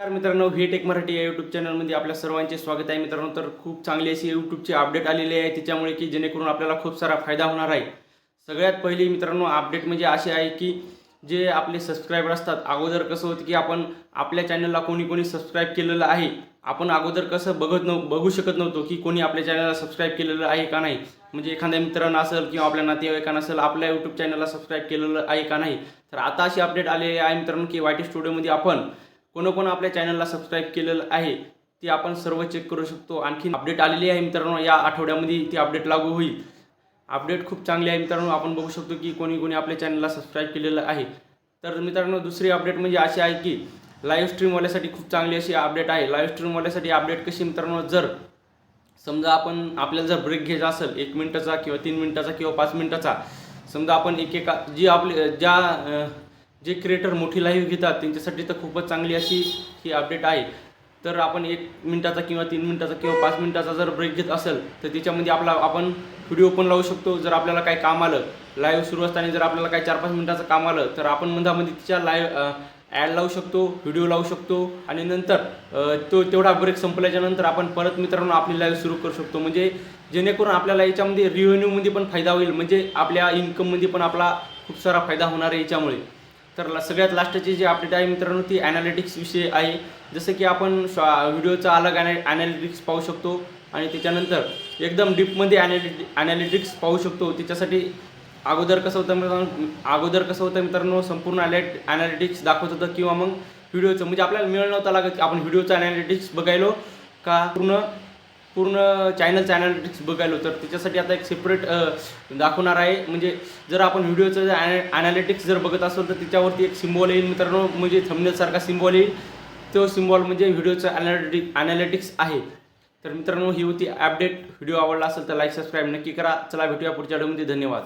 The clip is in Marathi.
नमस्कार मित्रांनो व्ही टेक मराठी या यूट्यूब चॅनलमध्ये आपल्या सर्वांचे स्वागत आहे. मित्रांनो तर खूप चांगली अशी यूट्यूबची अपडेट आलेली आहे त्याच्यामुळे की जेणेकरून आपल्याला खूप सारा फायदा होणार आहे. सगळ्यात पहिली मित्रांनो अपडेट म्हणजे अशी आहे की जे आपले सबस्क्रायबर असतात अगोदर कसं होतं की आपण आपल्या चॅनलला कोणी कोणी सबस्क्राईब केलेलं आहे आपण अगोदर कसं बघत नव बघू शकत नव्हतो की कोणी आपल्या चॅनलला सबस्क्राईब केलेलं आहे का नाही. म्हणजे एखाद्या मित्रांना असेल किंवा आपल्या नातेवाईकांना असेल आपल्या यूट्यूब चॅनलला सबस्क्राईब केलेलं आहे का नाही. तर आता अशी अपडेट आलेली आहे मित्रांनो की वाय टी स्टुडिओमध्ये आपण कोण कोण आपल्या चॅनलला सबस्क्राईब केलेलं आहे ती आपण सर्व चेक करू शकतो. आणखी अपडेट आलेली आहे मित्रांनो या आठवड्यामध्ये ती अपडेट लागू होईल. अपडेट खूप चांगली आहे मित्रांनो आपण बघू शकतो की कोणी कोणी आपल्या चॅनलला सबस्क्राईब केलेलं आहे. तर मित्रांनो दुसरी अपडेट म्हणजे अशी आहे की लाईव्ह स्ट्रीमवाल्यासाठी खूप चांगली अशी अपडेट आहे. लाईव्ह स्ट्रीमवाल्यासाठी अपडेट कशी मित्रांनो? जर समजा आपण आपल्याला जर ब्रेक घ्यायचा असेल एक मिनटाचा किंवा तीन मिनटाचा किंवा पाच मिनटाचा समजा आपण एकेका जी आपली ज्या जे क्रिएटर मोठी लाईव्ह घेतात त्यांच्यासाठी तर खूपच चांगली अशी ही अपडेट आहे. तर आपण एक मिनिटाचा किंवा तीन मिनिटाचा किंवा पाच मिनिटाचा जर ब्रेक घेत असेल तर त्याच्यामध्ये आपला आपण व्हिडिओ पण लावू शकतो जर आपल्याला काही काम आलं. लाईव्ह सुरू असताना जर आपल्याला काही चार पाच मिनिटाचं काम आलं तर आपण मधामध्ये तिच्या लाईव्ह ॲड लावू शकतो व्हिडिओ लावू शकतो. आणि नंतर तो तेवढा ब्रेक संपल्याच्या नंतर आपण परत मित्रांनो आपली लाईव्ह सुरू करू शकतो. म्हणजे जेणेकरून आपल्याला याच्यामध्ये रिव्हेन्यूमध्ये पण फायदा होईल. म्हणजे आपल्या इन्कममध्ये पण आपला खूप सारा फायदा होणार आहे याच्यामुळे. तर सगळ्यात लास्टची जी अपडेट आहे मित्रांनो ती ॲनालिटिक्स विषयी आहे. जसं की आपण व्हिडिओचा अलग ॲना ॲनालिटिक्स पाहू शकतो आणि त्याच्यानंतर एकदम डीपमध्ये ॲनालिटि ॲनालिटिक्स पाहू शकतो. त्याच्यासाठी अगोदर कसं होतं मित्रांनो अगोदर कसं होतं मित्रांनो संपूर्ण ॲनालिट ॲनालिटिक्स दाखवत होतं किंवा मग व्हिडिओचं. म्हणजे आपल्याला मिळणं नव्हतं लागत की आपण व्हिडिओचं ॲनालिटिक्स बघायलो का? पूर्ण पूर्ण चॅनलचं ॲनालिटिक्स बघायलो तर त्याच्यासाठी आता एक सेपरेट दाखवणार आहे. म्हणजे जर आपण व्हिडिओचं जर ॲनालिटिक्स जर बघत असेल तर त्याच्यावरती एक सिम्बॉल येईल मित्रांनो. म्हणजे थंबनेलसारखा सिम्बॉल येईल. तो सिम्बॉल म्हणजे व्हिडिओचं ॲनालिटिक ॲनालिटिक्स आहे. तर मित्रांनो ही होती अपडेट व्हिडिओ आवडला असेल तर लाईक सबस्क्राईब नक्की करा. चला भेटूया पुढच्या व्हिडिओमध्ये धन्यवाद.